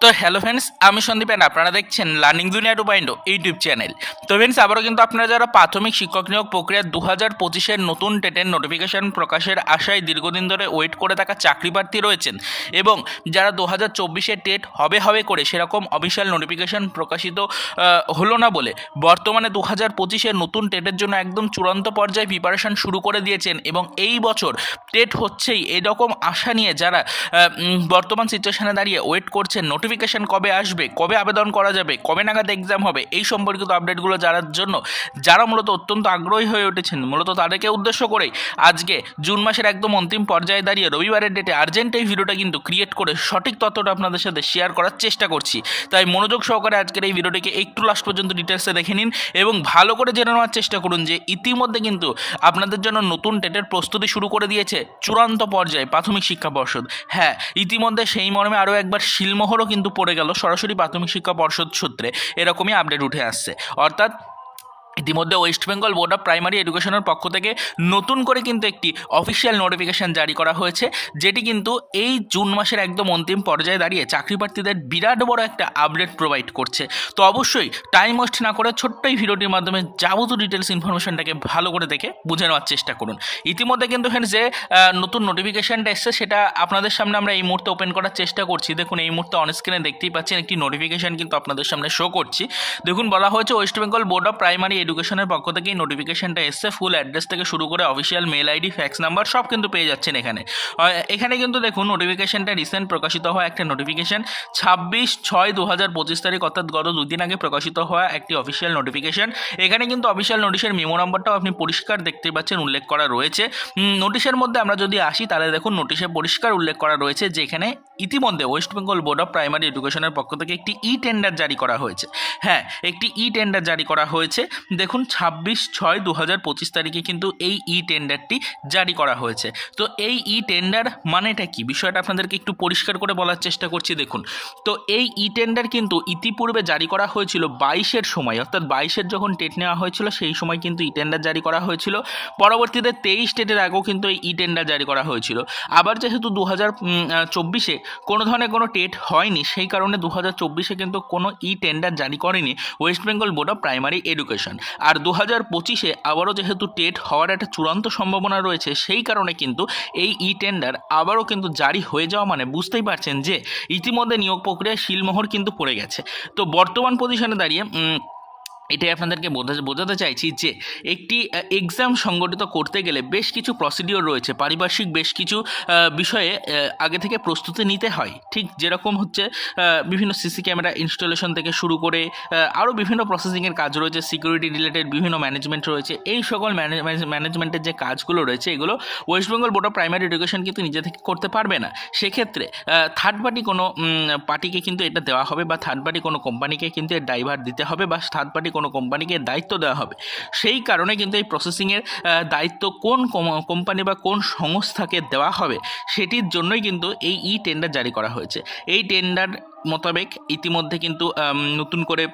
তো hello friends আমি সন্দীপ আপনারা দেখছেন learning Duniya two point YouTube channel তো ফ্রেন্ডস আবারও কিন্তু আপনারা যারা প্রাথমিক শিক্ষক নিয়োগ প্রক্রিয়া দু হাজার পঁচিশের নতুন টেটের নোটিফিকেশন প্রকাশের আশায় দীর্ঘদিন ধরে ওয়েট করে থাকা চাকরি প্রার্থী রয়েছেন এবং যারা দু হাজার চব্বিশে টেট হবে হবে করে সেরকম অফিসিয়াল নোটিফিকেশন প্রকাশিত হলো না বলে বর্তমানে দু হাজার পঁচিশের নতুন টেটের জন্য একদম চূড়ান্ত পর্যায়ে প্রিপারেশন শুরু করে দিয়েছেন এবং এই বছর টেট হচ্ছেই এরকম আশা নিয়ে যারা বর্তমান সিচুয়েশনে দাঁড়িয়ে ওয়েট করছেন নোটিফিকেশন কবে আসবে, কবে আবেদন করা যাবে, কবে নাগাদ এক্সাম হবে, এই সম্পর্কিত আপডেটগুলো জানার জন্য যারা মূলত অত্যন্ত আগ্রহী হয়ে উঠেছেন, মূলত তাদেরকে উদ্দেশ্য করেই আজকে জুন মাসের একদম অন্তিম পর্যায়ে দাঁড়িয়ে রবিবারের ডেটে আর্জেন্ট এই ভিডিওটা কিন্তু ক্রিয়েট করে সঠিক তথ্যটা আপনাদের সাথে শেয়ার করার চেষ্টা করছি। তাই মনোযোগ সহকারে আজকের এই ভিডিওটিকে একটু লাস্ট পর্যন্ত ডিটেলসে দেখে নিন এবং ভালো করে জেনে নেওয়ার চেষ্টা করুন যে ইতিমধ্যে কিন্তু আপনাদের জন্য নতুন টেটের প্রস্তুতি শুরু করে দিয়েছে চূড়ান্ত পর্যায়ে প্রাথমিক শিক্ষা পর্ষদ। হ্যাঁ ইতিমধ্যে সেই মর্মে আরও একবার শিলমোহরও কিন্তু পড়ে গেল সরাসরি প্রাথমিক শিক্ষা পর্ষদ সূত্রে। এরকমই আপডেট উঠে আসছে। অর্থাৎ ইতিমধ্যে West Bengal board of primary এডুকেশনের পক্ষ থেকে নতুন করে কিন্তু একটি অফিসিয়াল নোটিফিকেশন জারি করা হয়েছে, যেটি কিন্তু এই জুন মাসের একদম অন্তিম পর্যায়ে দাঁড়িয়ে চাকরি প্রার্থীদের বিরাট বড় একটা আপডেট প্রোভাইড করছে। তো অবশ্যই টাইম ওয়েস্ট না করে ছোট্ট এই ভিডিওটির মাধ্যমে যাবতীয় ডিটেলস ইনফরমেশনটাকে ভালো করে দেখে বুঝে নেওয়ার চেষ্টা করুন। ইতিমধ্যে কিন্তু ফ্রেন্ডস যে নতুন নোটিফিকেশনটা এসছে, সেটা আপনাদের সামনে আমরা এই মুহূর্তে ওপেন করার চেষ্টা করছি। দেখুন, এই মুহূর্তে অন স্ক্রিনে দেখতেই পাচ্ছেন, একটি নোটিফিকেশন কিন্তু আপনাদের সামনে শো করছি। দেখুন, বলা হয়েছে West Bengal board of primary এডুকেশনের পক্ষ থেকে এই নোটিফিকেশনটা এসছে ফুল অ্যাড্রেস থেকে শুরু করে official mail ID fax number সব কিন্তু পেয়ে যাচ্ছেন এখানে। এখানে কিন্তু দেখুন নোটিফিকেশনটা রিসেন্ট প্রকাশিত হওয়া একটা নোটিফিকেশন ছাব্বিশ ছয় দু হাজার পঁচিশ তারিখ, অর্থাৎ গত দুদিন আগে প্রকাশিত হওয়া একটি অফিসিয়াল নোটিফিকেশন এখানে কিন্তু অফিসিয়াল নোটিশের মেমো নাম্বারটাও আপনি পরিষ্কার দেখতে পাচ্ছেন, উল্লেখ করা রয়েছে। নোটিশের মধ্যে আমরা যদি আসি, তাহলে দেখুন নোটিশে পরিষ্কার উল্লেখ করা রয়েছে যে এখানে ইতিমধ্যে West Bengal board of primary এডুকেশনের পক্ষ থেকে একটি ই টেন্ডার জারি করা হয়েছে। হ্যাঁ একটি ই টেন্ডার জারি করা হয়েছে। দেখুন, ছাব্বিশ ছয় দু হাজার পঁচিশ তারিখে কিন্তু এই ই টেন্ডারটি জারি করা হয়েছে। তো এই ই টেন্ডার মানেটা কি? বিষয়টা আপনাদেরকে একটু পরিষ্কার করে বলার চেষ্টা করছি, দেখুন। তো এই ই টেন্ডার কিন্তু ইতিপূর্বে জারি করা হয়েছিল বাইশের সময়, অর্থাৎ বাইশের যখন টেট নেওয়া হয়েছিল, সেই সময় কিন্তু ই টেন্ডার জারি করা হয়েছিল। পরবর্তীতে তেইশ টেটের আগেও কিন্তু এই ই টেন্ডার জারি করা হয়েছিল। আবার যেহেতু দু হাজার চব্বিশে কোনো ধরনের কোনো টেট হয়নি। সেই কারণে দু হাজার চব্বিশে কিন্তু কোনো ই টেন্ডার জারি করেনি West Bengal board of primary education. আর দু হাজার পঁচিশে আবারও যেহেতু টেট হওয়ার একটা চূড়ান্ত সম্ভাবনা রয়েছে, সেই কারণে কিন্তু এই ই টেন্ডার আবারও কিন্তু জারি হয়ে যাওয়া মানে বুঝতেই পারছেন যে ইতিমধ্যে নিয়োগ প্রক্রিয়ায় শিলমোহর কিন্তু পড়ে গেছে। তো বর্তমান পজিশনে দাঁড়িয়ে এটাই আপনাদেরকে বোঝা- বোঝাতে চাইছি যে একটি এক্সাম সংগঠিত করতে গেলে বেশ কিছু প্রসিডিওর রয়েছে, পারিপার্শ্বিক বেশ কিছু বিষয়ে আগে থেকে প্রস্তুতি নিতে হয়। ঠিক যেরকম হচ্ছে বিভিন্ন সিসি ক্যামেরা ইনস্টলেশন থেকে শুরু করে আরও বিভিন্ন প্রসেসিংয়ের কাজ রয়েছে সিকিউরিটি রিলেটেড বিভিন্ন ম্যানেজমেন্ট রয়েছে। এই সকল ম্যানেজমেন্টের যে কাজগুলো রয়েছে, এগুলো West Bengal board of primary education কিন্তু নিজে থেকে করতে পারবে না। সেক্ষেত্রে থার্ড পার্টি কোনো পার্টিকে কিন্তু এটা দেওয়া হবে বা থার্ড পার্টি কোনো কোম্পানিকে কিন্তু এর ড্রাইভার দিতে হবে বা থার্ড পার্টি কোনো কোম্পানিকে দায়িত্ব দেওয়া হবে। সেই কারণে কিন্তু এই প্রসেসিংয়ের দায়িত্ব কোন কোম্পানি বা কোন সংস্থাকে দেওয়া হবে, সেটির জন্যই কিন্তু এই ই টেন্ডার জারি করা হয়েছে। এই টেন্ডার মোতাবেক ইতিমধ্যে কিন্তু নতুন করে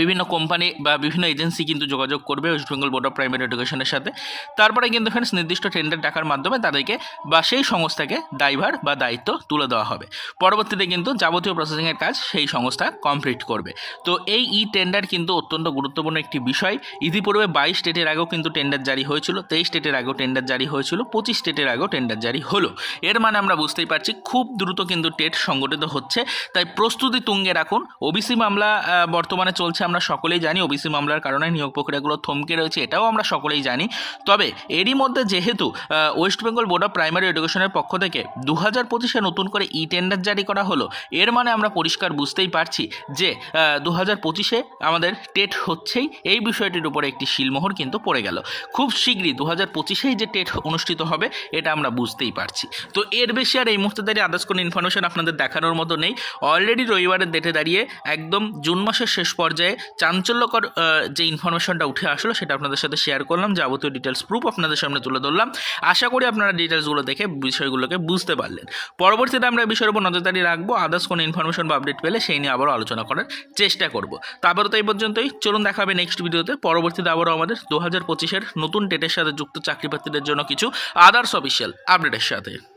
বিভিন্ন কোম্পানি বা বিভিন্ন এজেন্সি কিন্তু যোগাযোগ করবে West Bengal board of primary এডুকেশনের সাথে। তারপরে কিন্তু ফ্রেন্ডস নির্দিষ্ট টেন্ডার ডাকার মাধ্যমে তাদেরকে বা সেই সংস্থাকে দায়ভার বা দায়িত্ব তুলে দেওয়া হবে। পরবর্তীতে কিন্তু যাবতীয় প্রসেসিংয়ের কাজ সেই সংস্থা কমপ্লিট করবে। তো এই ই টেন্ডার কিন্তু অত্যন্ত গুরুত্বপূর্ণ একটি বিষয়। ইতিপূর্বে বাইশ স্টেটের আগেও কিন্তু টেন্ডার জারি হয়েছিল, তেইশ স্টেটের আগেও টেন্ডার জারি হয়েছিল, পঁচিশ স্টেটের আগেও টেন্ডার জারি হলো। এর মানে আমরা বুঝতেই পারছি খুব দ্রুত কিন্তু টেট সংগঠিত হচ্ছে। তাই প্রস্তুতি তুঙ্গে রাখুন। ওবিসি মামলা বর্তমানে চলছে আমরা সকলেই জানি, ওবিসি মামলার কারণে নিয়োগ প্রক্রিয়াগুলো থমকে রয়েছে, এটাও আমরা সকলেই জানি। তবে এরই মধ্যে যেহেতু West Bengal board of primary এডুকেশনের পক্ষ থেকে দু হাজার পঁচিশে নতুন করে ই টেন্ডার জারি করা হলো, এর মানে আমরা পরিষ্কার বুঝতেই পারছি যে দু হাজার পঁচিশে আমাদের টেট হচ্ছেই, এই বিষয়টির উপরে একটি শিলমোহর কিন্তু পড়ে গেল। খুব শীঘ্রই দু হাজার পঁচিশেই যে টেট অনুষ্ঠিত হবে, এটা আমরা বুঝতেই পারছি। তো এর বেশি আর এই মুহূর্তে দাঁড়িয়ে আদার্স কোনো ইনফরমেশন আপনাদের দেখানোর মতো নেই। অলরেডি রবিবারের ডেটে দাঁড়িয়ে একদম জুন মাসের শেষ পর্যায়ে চাঞ্চল্যকর যে ইনফরমেশনটা উঠে আসলো সেটা আপনাদের সাথে শেয়ার করলাম, যাবতীয় ডিটেলস প্রুফ আপনাদের সামনে তুলে ধরলাম। আশা করি আপনারা ডিটেলসগুলো দেখে বিষয়গুলোকে বুঝতে পারলেন। পরবর্তীতে আমরা বিষয়ের উপর নজরদারি রাখব। আদার্স কোনো ইনফরমেশন বা আপডেট পেলে সেই নিয়ে আবারও আলোচনা করার চেষ্টা করব। তারপরে তো এই পর্যন্তই। চলুন দেখা হবে নেক্সট ভিডিওতে পরবর্তীতে আবারও আমাদের দু হাজার পঁচিশের নতুন ডেটের সাথে যুক্ত চাকরি প্রার্থীদের জন্য কিছু আদার্স অফিসিয়াল আপডেটের সাথে।